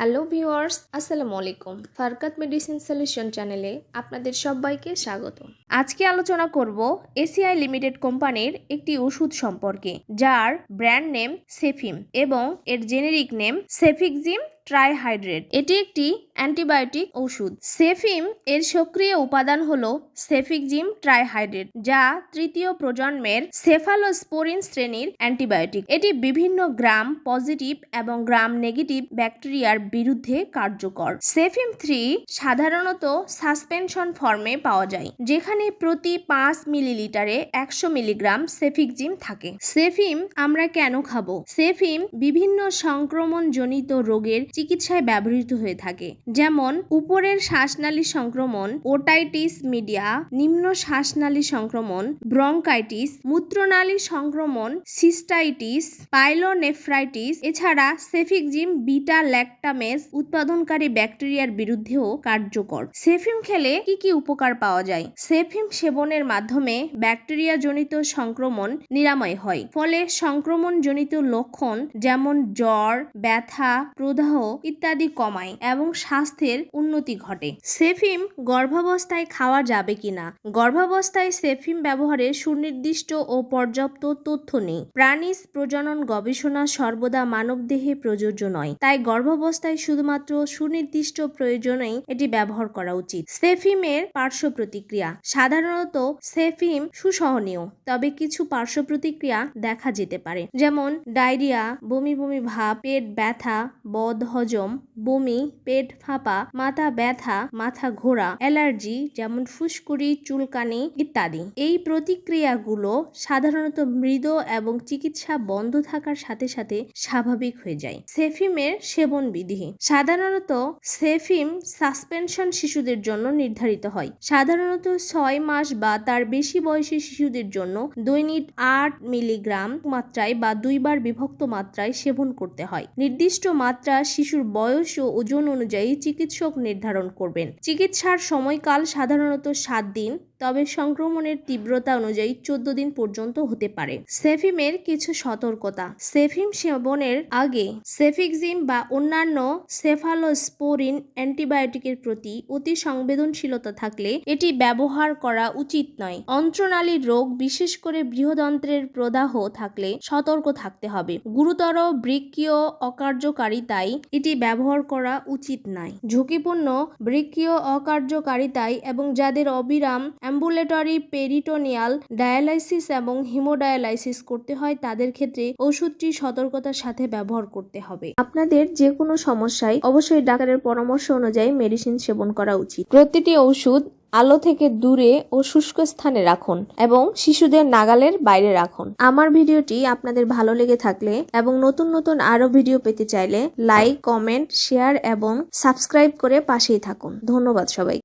Hello viewers, আসসালামু আলাইকুম। ফারকাত medicine solution চ্যানেলে আপনাদের সবাইকে স্বাগত। আজকে আলোচনা করব এসিআই লিমিটেড কোম্পানির একটি ওষুধ সম্পর্কে, যার ব্র্যান্ড নেম সেফিম এবং এর জেনেরিক নেম সেফিকজিম ট্রাইহাইড্রেট এটি একটি অ্যান্টিবায়োটিক ওষুধ সেফিম এর সক্রিয় উপাদান হলো সেফিকজিম ট্রাইহাইড্রেট যা তৃতীয় প্রজন্মের সেফালোস্পোরিন শ্রেণির অ্যান্টিবায়োটিক এটি বিভিন্ন গ্রাম পজিটিভ এবং গ্রাম নেগেটিভ ব্যাকটেরিয়ার বিরুদ্ধে কার্যকর। সেফিম থ্রি সাধারণত সাসপেনশন ফর্মে পাওয়া যায়, যেখানে প্রতি পাঁচ মিলিলিটারে একশো মিলিগ্রাম সেফিকজিম থাকে। সেফিম আমরা কেন খাব? সেফিম বিভিন্ন সংক্রমণজনিত রোগের চিকিৎসায় ব্যবহৃত হয়ে থাকে। যেমন, উপরের শ্বাসনালী সংক্রমণ, ওটাইটিস মিডিয়া, নিম্ন শ্বাসনালী সংক্রমণ, ব্রঙ্কাইটিস, মূত্রনালী সংক্রমণ, সিস্টাইটিস, পাইলোনেফ্রাইটিস, এছাড়া সেফিকজিম বিটা ল্যাকটামেজ উৎপাদনকারী ব্যাকটেরিয়ার বিরুদ্ধেও কার্যকর। সেফিম খেলে কি কি উপকার পাওয়া যায়? সেফিম সেবনের মাধ্যমে ব্যাকটেরিয়া জনিত সংক্রমণ নিরাময় হয়। ফলে সংক্রমণ জনিত লক্ষণ যেমন জ্বর, ব্যথা, প্রদাহ ইত্যাদি কমায় এবং স্বাস্থ্যের উন্নতি ঘটে। সেফিম গর্ভাবস্থায় খাওয়া যাবে কিনা? গর্ভাবস্থায় সেফিম ব্যবহারের সুনির্দিষ্ট ও পর্যাপ্ত তথ্য নেই। প্রাণীজ প্রজনন গবেষণা সর্বদা মানবদেহে প্রযোজ্য নয়, তাই গর্ভাবস্থায় শুধুমাত্র সুনির্দিষ্ট প্রয়োজনেই এটি ব্যবহার করা উচিত। সেফিমের পার্শ্ব প্রতিক্রিয়া। সাধারণত সেফিম সুসহনীয়, তবে কিছু পার্শ্ব প্রতিক্রিয়া দেখা যেতে পারে, যেমন ডায়রিয়া, বমি বমি ভাব, পেট ব্যথা, বদ হজম বমি, পেট ফাঁপা, মাথা ব্যথা, মাথা ঘোরা, অ্যালার্জি যেমন ফুসকুড়ি, চুলকানি ইত্যাদি। এই প্রতিক্রিয়াগুলো সাধারণত মৃদু এবং চিকিৎসা বন্ধ থাকার সাথে সাথে স্বাভাবিক হয়ে যায়। সেফিমের সেবন বিধি সাধারণত সেফিম সাসপেনশন শিশুদের জন্য নির্ধারিত হয়। সাধারণত ছয় মাস বা তার বেশি বয়সী শিশুদের জন্য দৈনিক আট মিলিগ্রাম মাত্রায় বা দুইবার বিভক্ত মাত্রায় সেবন করতে হয়। নির্দিষ্ট মাত্রা শিশুর বয়স ও ওজন অনুযায়ী চিকিৎসক নির্ধারণ করবেন। চিকিৎসার সময়কাল সাধারণত সাত দিন। তবে সংক্রমণের তীব্রতা অনুযায়ী চোদ্দ দিন পর্যন্ত হতে পারে। সেফিমের কিছু সতর্কতা। সেফিম সেবনের আগে সেফিকজিম বা অন্যান্য সেফালোস্পোরিন অ্যান্টিবায়োটিকের প্রতি অতি সংবেদনশীলতা থাকলে এটি ব্যবহার করা উচিত নয়। অন্ত্রনালীর রোগ, বিশেষ করে বৃহদন্ত্রের প্রদাহ থাকলে সতর্ক থাকতে হবে। গুরুতর বৃক্ষীয় অকার্যকারিতায় এটি ব্যবহার করা উচিত নয়। ঝুঁকিপূর্ণ বৃক্ষীয় অকার্যকারিতায় এবং যাদের অবিরাম অ্যাম্বুলেটরি, পেরিটোনিয়াল ডায়ালাইসিস এবং হিমোডায়ালাইসিস করতে হয়। তাদের ক্ষেত্রে ওষুধটি সতর্কতার সাথে ব্যবহার করতে হবে। আপনাদের যে কোনো সমস্যায় অবশ্যই ডাক্তারের পরামর্শ অনুযায়ী মেডিসিন সেবন করা উচিত। প্রতিটি ওষুধ আলো থেকে দূরে ও শুষ্ক স্থানে রাখুন এবং শিশুদের নাগালের বাইরে রাখুন। আমার ভিডিওটি আপনাদের ভালো লেগে থাকলে এবং নতুন নতুন আরও ভিডিও পেতে চাইলে লাইক, কমেন্ট, শেয়ার এবং সাবস্ক্রাইব করে পাশেই থাকুন। ধন্যবাদ সবাই